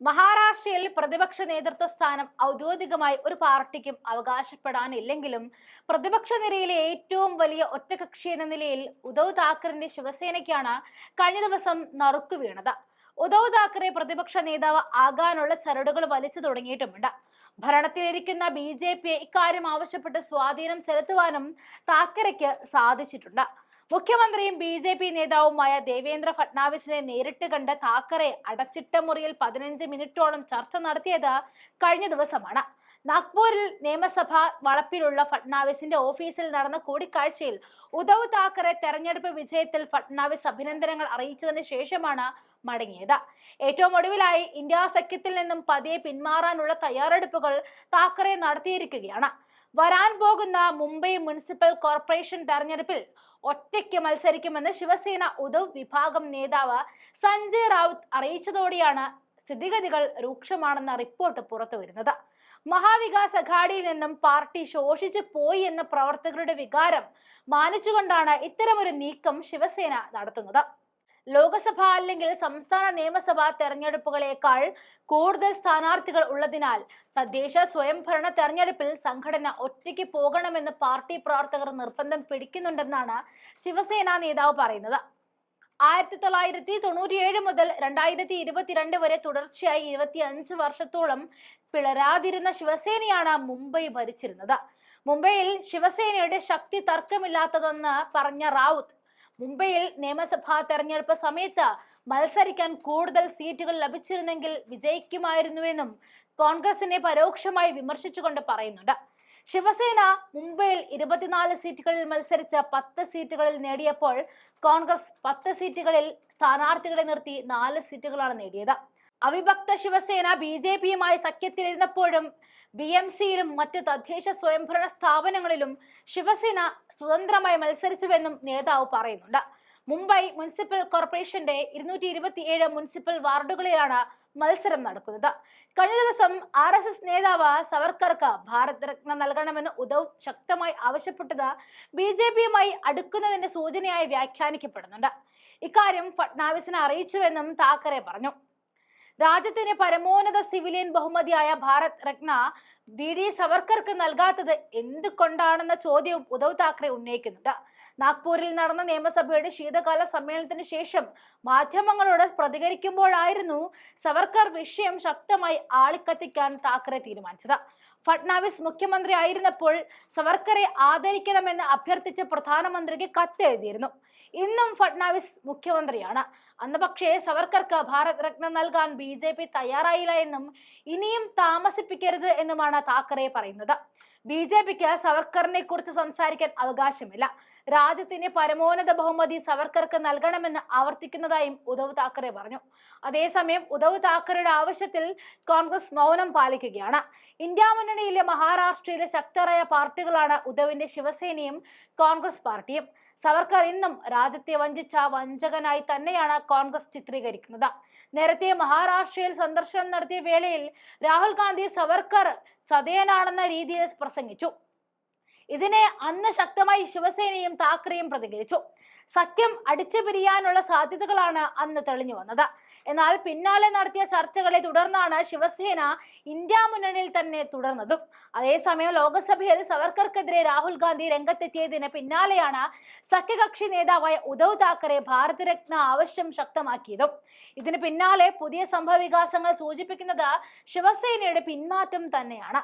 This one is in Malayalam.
മഹാരാഷ്ട്രയിൽ പ്രതിപക്ഷ നേതൃത്വ സ്ഥാനം ഔദ്യോഗികമായി ഒരു പാർട്ടിക്കും അവകാശപ്പെടാനില്ലെങ്കിലും പ്രതിപക്ഷ നിരയിലെ ഏറ്റവും വലിയ ഒറ്റകക്ഷി എന്ന നിലയിൽ ഉദ്ധവ് താക്കറിന്റെ ശിവസേനയ്ക്കാണ് കഴിഞ്ഞ ദിവസം നറുക്കു വീണത്. ഉദ്ധവ് താക്കറെ പ്രതിപക്ഷ നേതാവ് ആകാനുള്ള ചരടുകൾ വലിച്ചു തുടങ്ങിയിട്ടുമുണ്ട്. ഭരണത്തിലിരിക്കുന്ന ബി ജെ പിയെ ഇക്കാര്യം ആവശ്യപ്പെട്ട് സ്വാധീനം ചെലുത്തുവാനും താക്കറയ്ക്ക് സാധിച്ചിട്ടുണ്ട്. മുഖ്യമന്ത്രിയും ബി ജെ പി നേതാവുമായ ദേവേന്ദ്ര ഫട്നാവിസിനെ നേരിട്ട് കണ്ട താക്കറെ അടച്ചിട്ട മുറിയിൽ പതിനഞ്ച് മിനിറ്റോളം ചർച്ച നടത്തിയത് കഴിഞ്ഞ ദിവസമാണ്. നാഗ്പൂരിൽ നിയമസഭാ വളപ്പിലുള്ള ഫട്നാവിസിന്റെ ഓഫീസിൽ നടന്ന കൂടിക്കാഴ്ചയിൽ ഉദ്ധവ് താക്കറെ തെരഞ്ഞെടുപ്പ് വിജയത്തിൽ ഫട്നാവിസ് അഭിനന്ദനങ്ങൾ അറിയിച്ചതിന് ശേഷമാണ് മടങ്ങിയത്. ഏറ്റവും ഒടുവിലായി ഇന്ത്യ സഖ്യത്തിൽ നിന്നും പതിയെ പിന്മാറാനുള്ള തയ്യാറെടുപ്പുകൾ താക്കറെ നടത്തിയിരിക്കുകയാണ്. വരാൻ പോകുന്ന മുംബൈ മുനിസിപ്പൽ കോർപ്പറേഷൻ തെരഞ്ഞെടുപ്പിൽ ഒറ്റയ്ക്ക് മത്സരിക്കുമെന്ന് ശിവസേന ഉദവ് വിഭാഗം നേതാവ് സഞ്ജയ് റാവുത്ത് അറിയിച്ചതോടെയാണ് സ്ഥിതിഗതികൾ രൂക്ഷമാണെന്ന റിപ്പോർട്ട് പുറത്തു വരുന്നത്. മഹാവികാസ് അഘാഡിയിൽ നിന്നും പാർട്ടി ശോഷിച്ചു പോയി എന്ന പ്രവർത്തകരുടെ വികാരം മാനിച്ചുകൊണ്ടാണ് ഇത്തരമൊരു നീക്കം ശിവസേന നടത്തുന്നത്. ലോക്സഭ അല്ലെങ്കിൽ സംസ്ഥാന നിയമസഭാ തെരഞ്ഞെടുപ്പുകളേക്കാൾ കൂടുതൽ സ്ഥാനാർത്ഥികൾ ഉള്ളതിനാൽ തദ്ദേശ സ്വയംഭരണ തെരഞ്ഞെടുപ്പിൽ സംഘടന ഒറ്റയ്ക്ക് പോകണമെന്ന് പാർട്ടി പ്രവർത്തകർ നിർബന്ധം പിടിക്കുന്നുണ്ടെന്നാണ് ശിവസേന നേതാവ് പറയുന്നത്. ആയിരത്തി തൊള്ളായിരത്തി തൊണ്ണൂറ്റിയേഴ് മുതൽ രണ്ടായിരത്തി ഇരുപത്തിരണ്ട് വരെ തുടർച്ചയായി ഇരുപത്തി അഞ്ച് വർഷത്തോളം പിളരാതിരുന്ന ശിവസേനയാണ് മുംബൈ ഭരിച്ചിരുന്നത്. മുംബൈയിൽ ശിവസേനയുടെ ശക്തി തർക്കമില്ലാത്തതെന്ന് പറഞ്ഞ റാവുത്ത് മുംബൈയിൽ നിയമസഭാ തെരഞ്ഞെടുപ്പ് സമയത്ത് മത്സരിക്കാൻ കൂടുതൽ സീറ്റുകൾ ലഭിച്ചിരുന്നെങ്കിൽ വിജയിക്കുമായിരുന്നുവെന്നും കോൺഗ്രസിനെ പരോക്ഷമായി വിമർശിച്ചുകൊണ്ട് പറയുന്നുണ്ട്. ശിവസേന മുംബൈയിൽ ഇരുപത്തിനാല് സീറ്റുകളിൽ മത്സരിച്ച് പത്ത് സീറ്റുകളിൽ നേടിയപ്പോൾ കോൺഗ്രസ് പത്ത് സീറ്റുകളിൽ സ്ഥാനാർത്ഥികളെ നിർത്തി നാല് സീറ്റുകളാണ് നേടിയത്. അവിഭക്ത ശിവസേന ബി ജെ പിയുമായി സഖ്യത്തിലിരുന്നപ്പോഴും ബി എം സിയിലും മറ്റ് തദ്ദേശ സ്വയംഭരണ സ്ഥാപനങ്ങളിലും ശിവസേന സ്വതന്ത്രമായി മത്സരിച്ചുവെന്നും നേതാവ് പറയുന്നുണ്ട്. മുംബൈ മുനിസിപ്പൽ കോർപ്പറേഷന്റെ ഇരുന്നൂറ്റി ഇരുപത്തിയേഴ് മുനിസിപ്പൽ വാർഡുകളിലാണ് മത്സരം നടക്കുന്നത്. കഴിഞ്ഞ ദിവസം ആർ എസ് എസ് നേതാവ് സവർക്കർക്ക് ഭാരത് രത്ന നൽകണമെന്ന് ഉദ്ധവ് ശക്തമായി ആവശ്യപ്പെട്ടത് ബി ജെ പിയുമായി അടുക്കുന്നതിന്റെ സൂചനയായി വ്യാഖ്യാനിക്കപ്പെടുന്നുണ്ട്. ഇക്കാര്യം ഫട്നാവിസിനെ അറിയിച്ചുവെന്നും താക്കറെ പറഞ്ഞു. രാജ്യത്തിന് പരമോന്നത സിവിലിയൻ ബഹുമതിയായ ഭാരത് രത്ന വി ഡി സവർക്കർക്ക് നൽകാത്തത് എന്തുകൊണ്ടാണെന്ന ചോദ്യവും ഉദ്ധവ് താക്കറെ ഉന്നയിക്കുന്നുണ്ട്. നാഗ്പൂരിൽ നടന്ന നിയമസഭയുടെ ശീതകാല സമ്മേളനത്തിന് ശേഷം മാധ്യമങ്ങളോട് പ്രതികരിക്കുമ്പോഴായിരുന്നു സവർക്കർ വിഷയം ശക്തമായി ആളിക്കത്തിക്കാൻ താക്കറെ തീരുമാനിച്ചത്. ഫട്നാവിസ് മുഖ്യമന്ത്രി ആയിരുന്നപ്പോൾ സവർക്കറെ ആദരിക്കണമെന്ന് അഭ്യർത്ഥിച്ച് പ്രധാനമന്ത്രിക്ക് കത്തെഴുതിയിരുന്നു. ഇന്നും ഫട്നാവിസ് മുഖ്യമന്ത്രിയാണ്. അന്ന് പക്ഷേ സവർക്കർക്ക് ഭാരത് രത്ന നൽകാൻ ബി ജെ പി തയ്യാറായില്ല എന്നും ഇനിയും താമസിപ്പിക്കരുത് എന്നുമാണ് താക്കറെ പറയുന്നത്. ബി ജെ പിക്ക് സവർക്കറിനെ കുറിച്ച് സംസാരിക്കാൻ അവകാശമില്ല. രാജ്യത്തിന്റെ പരമോന്നത ബഹുമതി സവർക്കർക്ക് നൽകണമെന്ന് ആവർത്തിക്കുന്നതായും ഉദ്ധവ് താക്കറെ പറഞ്ഞു. അതേസമയം ഉദ്ധവ് താക്കറയുടെ ആവശ്യത്തിൽ കോൺഗ്രസ് മൗനം പാലിക്കുകയാണ്. ഇന്ത്യ മുന്നണിയിലെ മഹാരാഷ്ട്രയിലെ ശക്തരായ പാർട്ടികളാണ് ഉദ്ധവിന്റെ ശിവസേനയും കോൺഗ്രസ് പാർട്ടിയും. സവർക്കർ ഇന്നും രാജ്യത്തെ വഞ്ചിച്ച വഞ്ചകനായി തന്നെയാണ് കോൺഗ്രസ് ചിത്രീകരിക്കുന്നത്. നേരത്തെ മഹാരാഷ്ട്രയിൽ സന്ദർശനം നടത്തിയ വേളയിൽ രാഹുൽ ഗാന്ധി സവർക്കർ ചതയനാണെന്ന രീതിയിൽ പ്രസംഗിച്ചു. ഇതിനെ അന്ന് ശക്തമായി ശിവസേനയും താക്കറെയും പ്രതികരിച്ചു. സഖ്യം അടിച്ചു പിരിയാനുള്ള സാധ്യതകളാണ് അന്ന് തെളിഞ്ഞു വന്നത്. എന്നാൽ പിന്നാലെ നടത്തിയ ചർച്ചകളെ തുടർന്നാണ് ശിവസേന ഇന്ത്യ മുന്നണിയിൽ തന്നെ തുടർന്നതും. അതേസമയം ലോക്സഭയിൽ സവർക്കർക്കെതിരെ രാഹുൽ ഗാന്ധി രംഗത്തെത്തിയതിന് പിന്നാലെയാണ് സഖ്യകക്ഷി നേതാവായ ഉദ്ധവ് താക്കറെ ഭാരതരത്ന ആവശ്യം ശക്തമാക്കിയതും. ഇതിന് പിന്നാലെ പുതിയ സംഭവ സൂചിപ്പിക്കുന്നത് ശിവസേനയുടെ പിന്മാറ്റം തന്നെയാണ്.